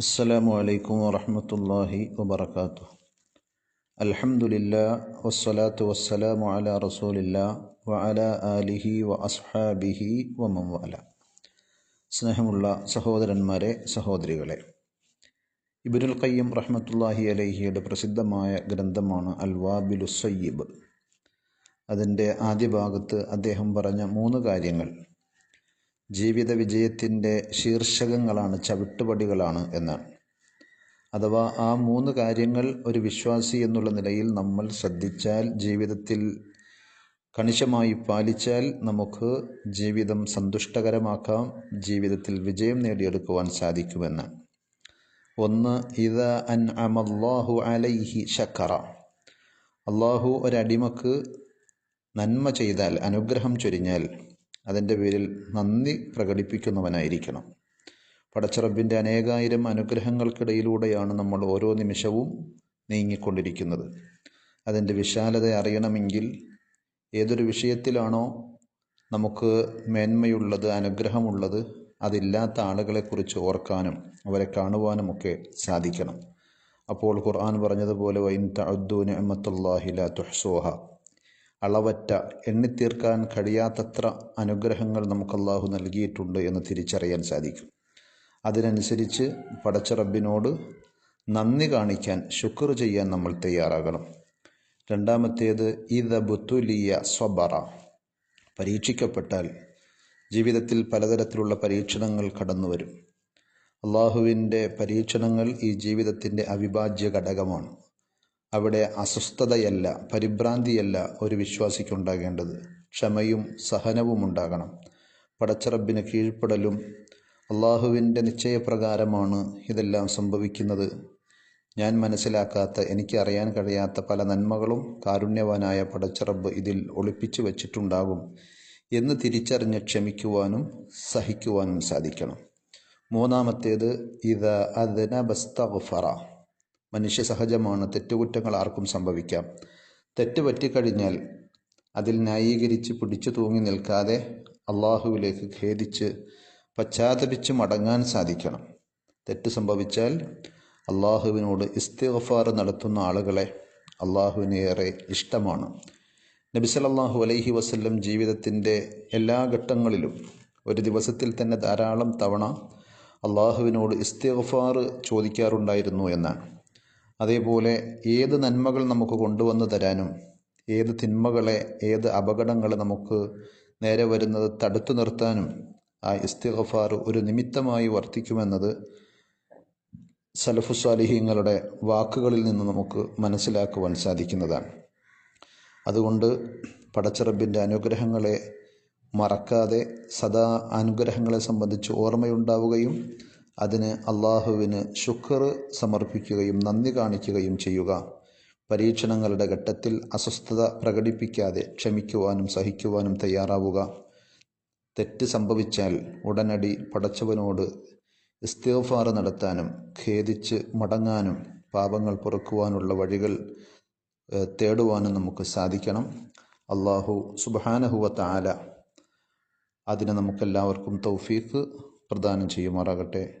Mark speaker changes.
Speaker 1: السلام عليكم ورحمة الله وبركاته الحمد لله والصلاة والسلام على رسول الله وعلى آله وأصحابه ومن والاه സ്നേഹമുള്ള സഹോദരന്മാരെ സഹോദരികളെ ഇബിനുൽ ഖയ്യം റഹ്മത്തുല്ലാഹി അലൈഹിയുടെ പ്രസിദ്ധമായ ഗ്രന്ഥമാണ് അൽ വാബിലു സയ്യിബ് അതിൻ്റെ ആദ്യ ഭാഗത്ത് അദ്ദേഹം പറഞ്ഞ മൂന്ന് കാര്യങ്ങൾ ജീവിത വിജയത്തിന്റെ ശീർഷകങ്ങളാണ് ചവിട്ടുപടികളാണ് എന്നാണ്. അഥവാ ആ മൂന്ന് കാര്യങ്ങൾ ഒരു വിശ്വാസി എന്നുള്ള നിലയിൽ നമ്മൾ ശ്രദ്ധിച്ചാൽ ജീവിതത്തിൽ കണിശമായി പാലിച്ചാൽ നമുക്ക് ജീവിതം സന്തുഷ്ടകരമാക്കാം ജീവിതത്തിൽ വിജയം നേടിയെടുക്കുവാൻ സാധിക്കുമെന്ന്. ഒന്ന് ഇത് അൻ അമല്ലാഹു അലൈഹി ഷക്കറ അള്ളാഹു ഒരടിമക്ക് നന്മ ചെയ്താൽ അനുഗ്രഹം ചൊരിഞ്ഞാൽ അതിന്റെ പേരിൽ നന്ദി പ്രകടിപ്പിക്കുന്നവനായിരിക്കണം. പടച്ചറബിന്റെ അനേകായിരം അനുഗ്രഹങ്ങൾക്കിടയിലൂടെയാണ് നമ്മൾ ഓരോ നിമിഷവും നീങ്ങിക്കൊണ്ടിരിക്കുന്നത്. അതിന്റെ വിശാലത അറിയണമെങ്കിൽ ഏതൊരു വിഷയത്തിലാണോ നമുക്ക് മേന്മയുള്ളത് അനുഗ്രഹമുള്ളത് അതില്ലാത്ത ആളുകളെക്കുറിച്ച് ഓർക്കാനും അവരെ കാണുവാനും ഒക്കെ സാധിക്കണം. അപ്പോൾ ഖുർആൻ പറഞ്ഞതുപോലെ വൈൻ തഅദ്ദു നിഅമത്തുല്ലാഹില തുഹ്സോഹ. അളവറ്റ എണ്ണിത്തീർക്കാൻ കഴിയാത്തത്ര അനുഗ്രഹങ്ങൾ നമുക്ക് അള്ളാഹു നൽകിയിട്ടുണ്ട് എന്ന് തിരിച്ചറിയാൻ സാധിക്കും. അതിനനുസരിച്ച് പടച്ച റബ്ബിനോട് നന്ദി കാണിക്കാൻ ശുക്ർ ചെയ്യാൻ നമ്മൾ തയ്യാറാകണം. രണ്ടാമത്തേത് ഇത ബുത്തുലിയ സ്വബറ. പരീക്ഷിക്കപ്പെട്ടാൽ ജീവിതത്തിൽ പലതരത്തിലുള്ള പരീക്ഷണങ്ങൾ കടന്നു വരും അള്ളാഹുവിന്റെ പരീക്ഷണങ്ങൾ ഈ ജീവിതത്തിന്റെ അവിഭാജ്യ ഘടകമാണ്. അവിടെ അസ്വസ്ഥതയല്ല പരിഭ്രാന്തിയല്ല ഒരു വിശ്വാസിക്കുണ്ടാകേണ്ടത്. ക്ഷമയും സഹനവും ഉണ്ടാകണം. പടച്ചറബിന് കീഴ്പ്പെടലും അള്ളാഹുവിന്റെ നിശ്ചയപ്രകാരമാണ് ഇതെല്ലാം സംഭവിക്കുന്നത്. ഞാൻ മനസ്സിലാക്കാത്ത എനിക്കറിയാൻ കഴിയാത്ത പല നന്മകളും കാരുണ്യവാനായ പടച്ചറബ് ഇതിൽ ഒളിപ്പിച്ചു വച്ചിട്ടുണ്ടാകും എന്ന് തിരിച്ചറിഞ്ഞ് ക്ഷമിക്കുവാനും സഹിക്കുവാനും സാധിക്കണം. മൂന്നാമത്തേത് ഇത് അതിന മനുഷ്യ സഹജമാണ് തെറ്റുകുറ്റങ്ങൾ ആർക്കും സംഭവിക്കാം. തെറ്റ് പറ്റിക്കഴിഞ്ഞാൽ അതിൽ ന്യായീകരിച്ച് പിടിച്ചു തൂങ്ങി നിൽക്കാതെ അള്ളാഹുവിലേക്ക് ഖേദിച്ച് പശ്ചാത്തപിച്ച് മടങ്ങാൻ സാധിക്കണം. തെറ്റ് സംഭവിച്ചാൽ അള്ളാഹുവിനോട് ഇസ്തിഗഫാർ നടത്തുന്ന ആളുകളെ അള്ളാഹുവിന് ഏറെ ഇഷ്ടമാണ്. നബി സല്ലല്ലാഹു അലൈഹി വസല്ലം ജീവിതത്തിന്റെ എല്ലാ ഘട്ടങ്ങളിലും ഒരു ദിവസത്തിൽ തന്നെ ധാരാളം തവണ അള്ളാഹുവിനോട് ഇസ്തിഗഫാർ ചോദിക്കാറുണ്ടായിരുന്നു എന്നാണ്. അതേപോലെ ഏത് നന്മകൾ നമുക്ക് കൊണ്ടുവന്ന് തരാനും ഏത് തിന്മകളെ ഏത് അപകടങ്ങളെ നമുക്ക് നേരെ വരുന്നത് തടുത്തു നിർത്താനും ആ ഇസ്തിഗഫാർ ഒരു നിമിത്തമായി വർത്തിക്കുമെന്നത് സലഫുസ്വാലിഹീങ്ങളുടെ വാക്കുകളിൽ നിന്ന് നമുക്ക് മനസ്സിലാക്കുവാൻ സാധിക്കുന്നതാണ്. അതുകൊണ്ട് പടച്ചറബിന്റെ അനുഗ്രഹങ്ങളെ മറക്കാതെ സദാ അനുഗ്രഹങ്ങളെ സംബന്ധിച്ച് ഓർമ്മയുണ്ടാവുകയും അതിന് അള്ളാഹുവിന് ശുക്ർ സമർപ്പിക്കുകയും നന്ദി കാണിക്കുകയും ചെയ്യുക. പരീക്ഷണങ്ങളുടെ ഘട്ടത്തിൽ അസ്വസ്ഥത പ്രകടിപ്പിക്കാതെ ക്ഷമിക്കുവാനും സഹിക്കുവാനും തയ്യാറാവുക. തെറ്റ് സംഭവിച്ചാൽ ഉടനടി പടച്ചവനോട് ഇസ്തിഗ്ഫാർ നടത്താനും ഖേദിച്ച് മടങ്ങാനും പാപങ്ങൾ പൊറുക്കുവാനുള്ള വഴികൾ തേടുവാനും നമുക്ക് സാധിക്കണം. അള്ളാഹു സുബാനഹുവ താല അതിന് നമുക്കെല്ലാവർക്കും തൗഫീഖ് പ്രദാനം ചെയ്യുമാറാകട്ടെ.